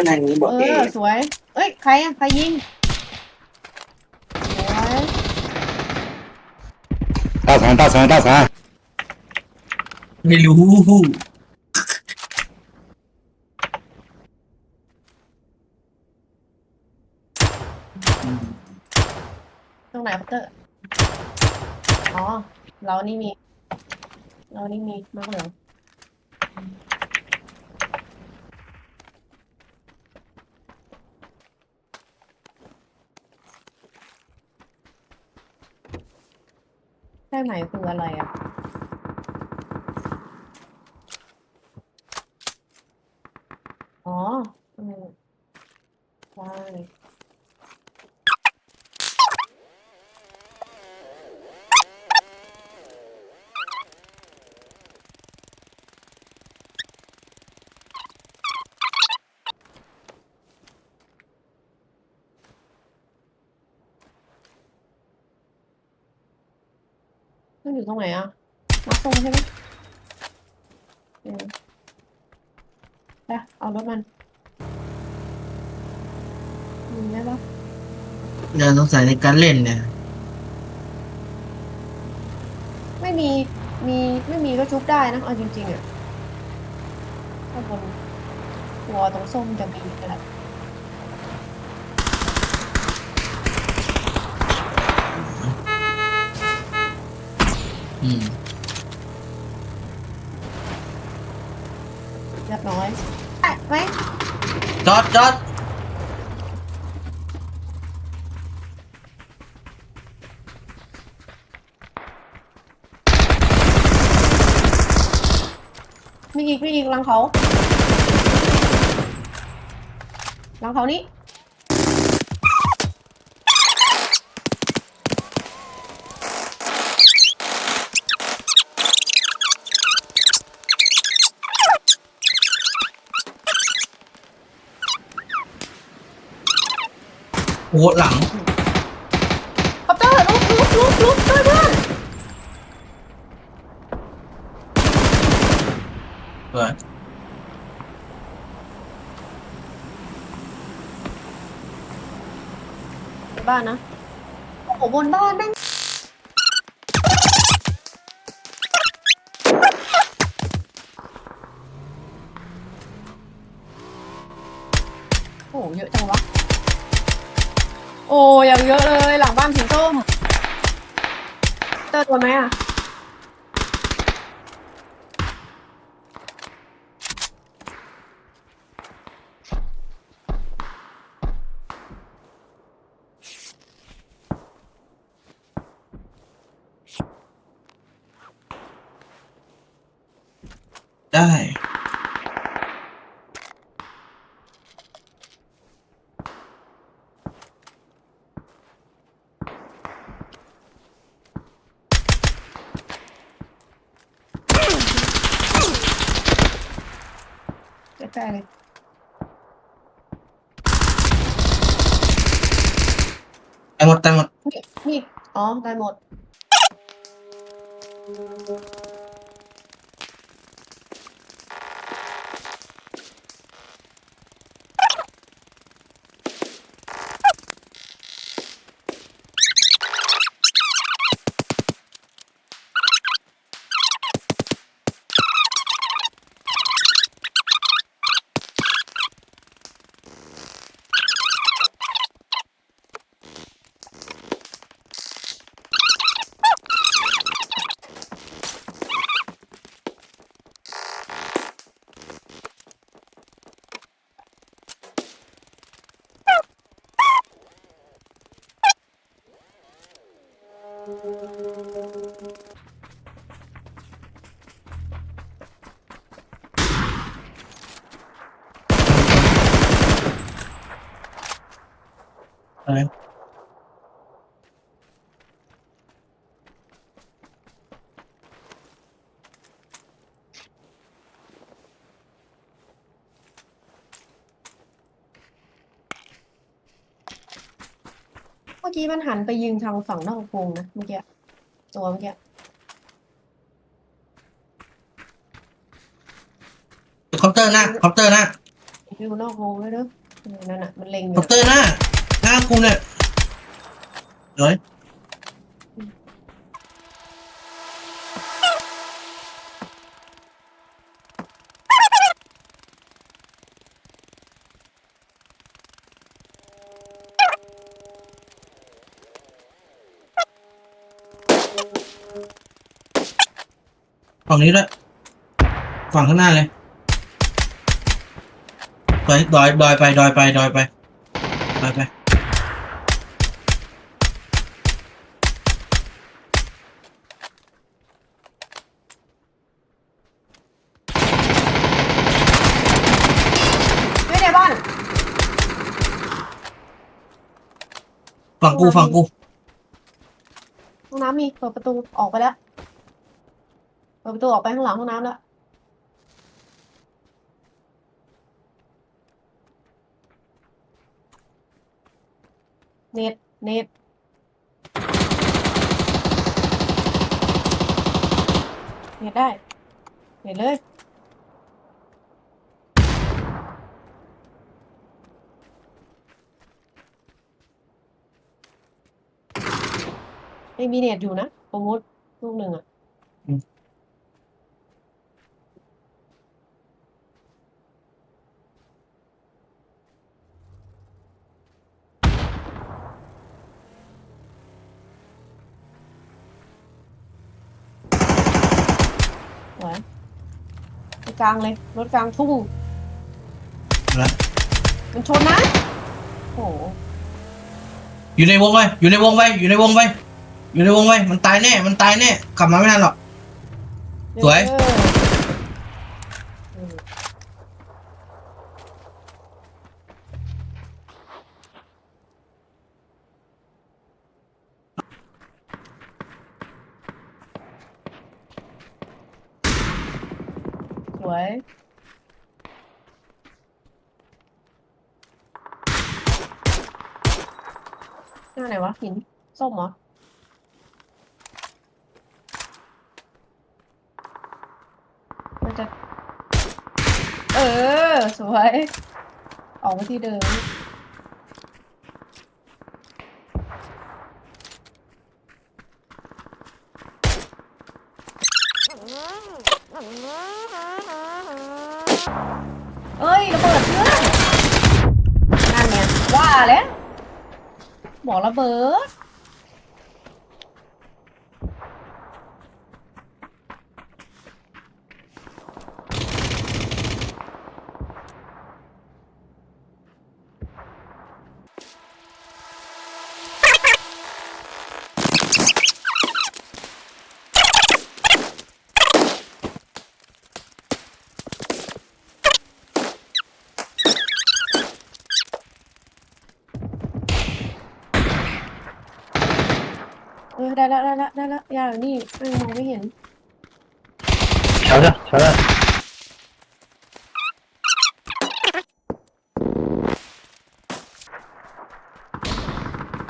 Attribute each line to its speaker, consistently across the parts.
Speaker 1: นทางนี้บอก
Speaker 2: เอเอสวย เอ้ยใครอะใครยิงสวย
Speaker 3: ตาสองตาสองตาสอง
Speaker 4: ไม่รู้
Speaker 2: ตรงไหนพัตเตอร์อ๋อเรานี่มี เรานี่มีมากเลือ แค่ไหนคืออะไรอะ อ๋อ อืมใช่ ตรงไหนอะมาตรงใช่ไหมเออไปเอารถมันยิงได้ปะ
Speaker 4: เดี๋ยวสงสัยในการเล่นเนี่ย
Speaker 2: ไม่มีมีไม่มีก็ชุบได้นะเอาจริงๆอะถ้าบนหัวตรงส้มจะมีอะไร
Speaker 4: อืม
Speaker 2: เรียบร้อยได้ไหม
Speaker 4: จอดจอด
Speaker 2: มีอีกมีอีกหลังเขาหลังเขานี้
Speaker 4: โอ้โหหลัง
Speaker 2: คอปเตอร์ลุกลุกลุกลุกช่วยเพื่อน
Speaker 4: เปิด
Speaker 2: บนบ้านนะโอ้โหบนบ้านแม่งโอ้โหเยอะจังวะ โอ้ยังเยอะเลยหลังบ้านสีส้มเตอร์ตัวไหมอะ
Speaker 4: ได้
Speaker 2: ใกล้ๆเลย
Speaker 4: ตาย หมดตายหมด
Speaker 2: นี่ อ๋อ ได้หมด
Speaker 4: อะไร
Speaker 2: เมื่อกี้มันหันไปยิงทางฝั่งนอกวงนะเมื่อกี้ตัวเมื่อกี้
Speaker 4: คอปเตอร์หน้าคอปเตอร์หน้า
Speaker 2: อยู่นอกวงเลยเด้อเออนั่นน่ะมันเล็งอ
Speaker 4: ด็อยู่กเตอร์หน้า หน้าคุณเนี่ยเฮ้ยฝั่งนี้ด้วยฝั่งข้างหน้าเลยดอยดอยดอยไปดอยไปดอยไปดอยไป
Speaker 2: ไม่ในบ้าน
Speaker 4: ฝั่ง กูฝั่งกู
Speaker 2: ห้องน้ำมีเปิดประตูออกไปแล้วเปิดประตูออกไปข้างหลังห้องน้ำแล้วเน็ตเน็ตเน็ตได้เน็ตเลย ไม่มีเน็ตอยู่นะสมมติลูกหนึ่งอะสวยไปกลางเลย รถกลางทุ่ง
Speaker 4: แล้ว
Speaker 2: มันชนนะ โอ้โห
Speaker 4: อยู่ในวงไว้อยู่ในวงไว้อยู่ในวงไว้ อยู่ในวงไว้มันตายแน่ มันตายแน่ กลับมาไม่ทันหรอก สวย
Speaker 2: เออเออสวยหน้าไหนวะหินส้มเหรอ มันจะ เออ สวย ออกมาที่เดิม เอ้ยระเบิดเพื่อนนั่นไงว่าแล้วบอกระเบิด ได้แล้วได้แล้วได้แล้วยาเหล่านี่แม่งมองไม่เห็น
Speaker 3: 瞧着瞧着，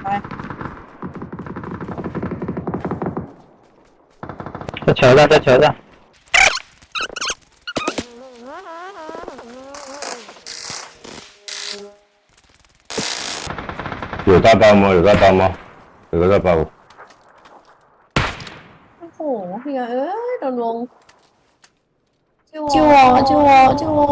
Speaker 2: ไป
Speaker 3: 在桥上，在桥上，有大包吗？有大包吗？有个大包。
Speaker 2: โอ้โหเฮียเอ้ยโดนวงจิวอจิวอจิวอ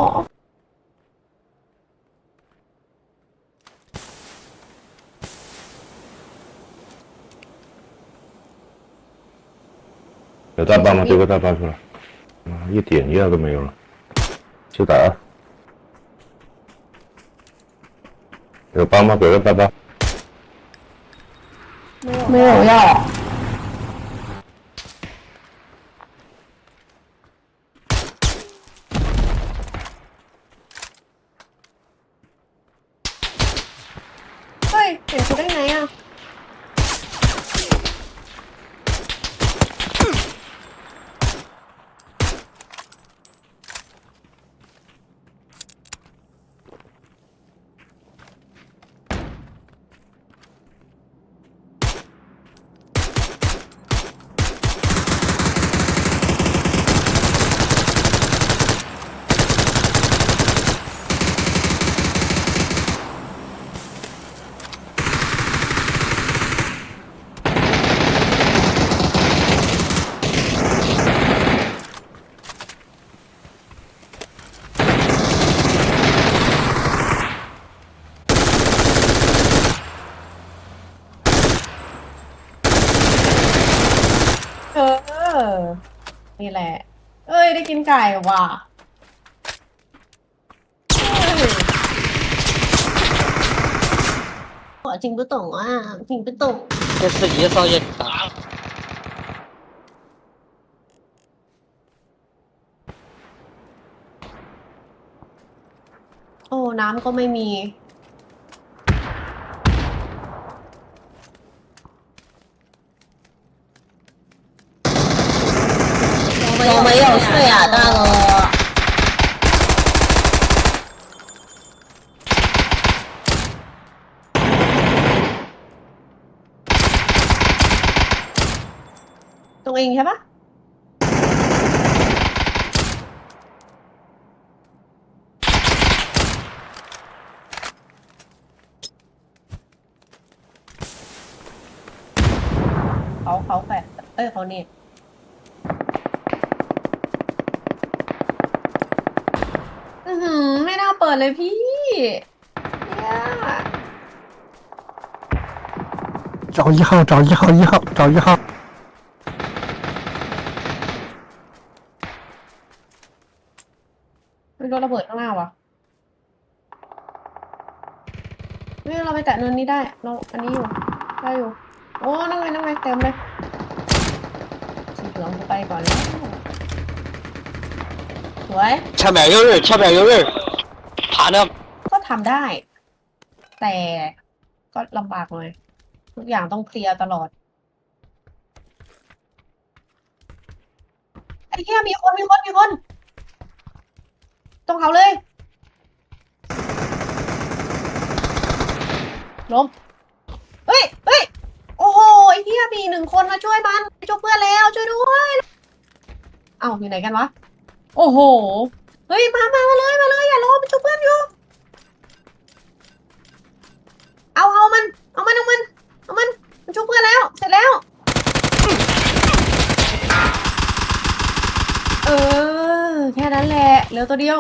Speaker 3: 有大包吗？丢个大包出来。啊，一点药都没有了，去打啊！有包吗？给个大包。
Speaker 2: ไม่有药 นี่แหละ เอ้ย ได้กินไก่ว่ะเฮ้ย我听不懂啊，听不懂。
Speaker 5: 这是越烧越大。
Speaker 2: โอ้ น้ำก็ไม่มี
Speaker 6: 没有睡啊，大哥？
Speaker 2: ตรงเองใช่ปะเขาเขาแปะเอ้ยเขานี่ ปิดเลยพี่เนี่ย
Speaker 7: 找一号，找一号，一号，找一号。
Speaker 2: มีรถระเบิดข้างหน้าวะเฮ้ยเราไปแตะเนินนี้ได้ เราอันนี้อยู่ ได้อยู่ โอ้นั่งไงนั่งไงเต็มเลยสีเหลืองกูไปก่อนแล้วสวย
Speaker 5: 前面有人，前面有人， 趴那
Speaker 2: ก็ทำได้ แต่ก็ลำบากหน่อยทุกอย่างต้องเคลียร์ตลอด ไอ้เหี้ยมีคนมีคนมีคน ตรงเขาเลยล้มเฮ้ยเฮ้ยโอ้โหไอ้เหี้ยมีหนึ่งคนมาช่วยมันช่วยเพื่อนแล้วช่วยด้วย เอ้าอยู่ไหนกันวะ โอ้โห เฮ้ยมามามาเลยมาเลยอย่ารอมันช่วยเพื่อนอยู่เอาเอามันเอามันเอามันเอามันมันชุบเพื่อนแล้วเสร็จแล้ว เออแค่นั้นแหละเหลือตัวเดียว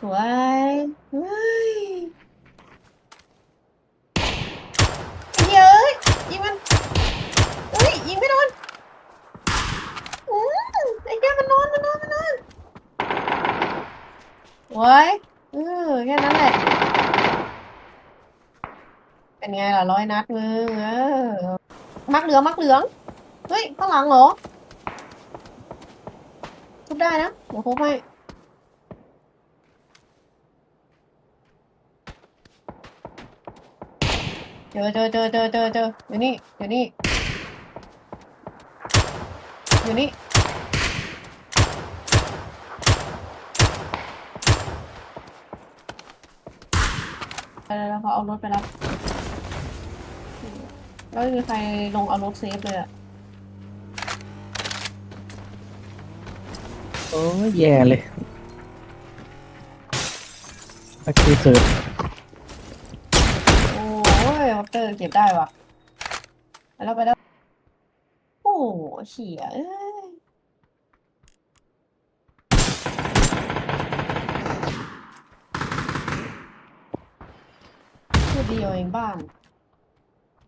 Speaker 2: สวย เฮ้ยเย้ยยิงมัน เฮ้ย ยิงไม่โดนอืมไอ้แกมันนอน มันนอน มันนอน โว้ยเออแค่นั้นแหละ เป็นไงล่ะร้อยนัดมึงเออ มักเหลืองมักเหลือง เฮ้ยข้างหลังเหรอทุบได้นะเดี๋ยวทุบให้เจอเจอเจอเจอเจอเจออยู่นี่อยู่นี่อยู่นี่ ไปแล้วเขาเอารถไปแล้วแล้วไม่มีใครลงเอารถเซฟเลยอะ
Speaker 7: โอ้ยแย่เลยโอเคเสิร์ฟ
Speaker 2: โอ้ยฮอปเตอร์เก็บได้ว่ะไปแล้วไปแล้ว โอ้เฉียเอ้ยคือเดี ยวเองบ้าน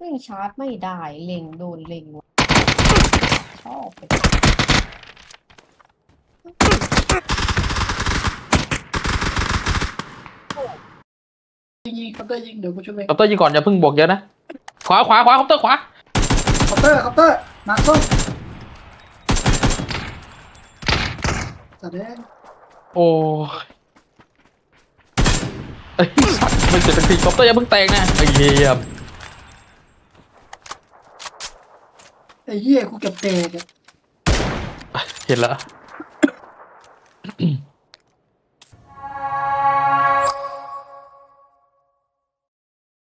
Speaker 2: วิ่งชาร์จไม่ได้ เล็งโดนเล็งวะชอบไป
Speaker 1: ยิงคอปเตอร์ยิงเดี๋ยวกูช่วย
Speaker 8: คอปเตอร์ยิงก่อนอย่าเพิ่งบวกเยอะนะ ขวาขวาขวาคอปเตอร์ขวา
Speaker 1: คอปเตอร์คอปเตอร์มาส้มจัดเลย
Speaker 8: โอ้ อ้ยสัตว์ไม่เสร็จสักทีคอปเตอร์อย่าเพิ่งแตกนะไอ้เหี้ย
Speaker 1: ไอ้เหี้ยกูเก็บเตะ
Speaker 8: เห็นแล้ว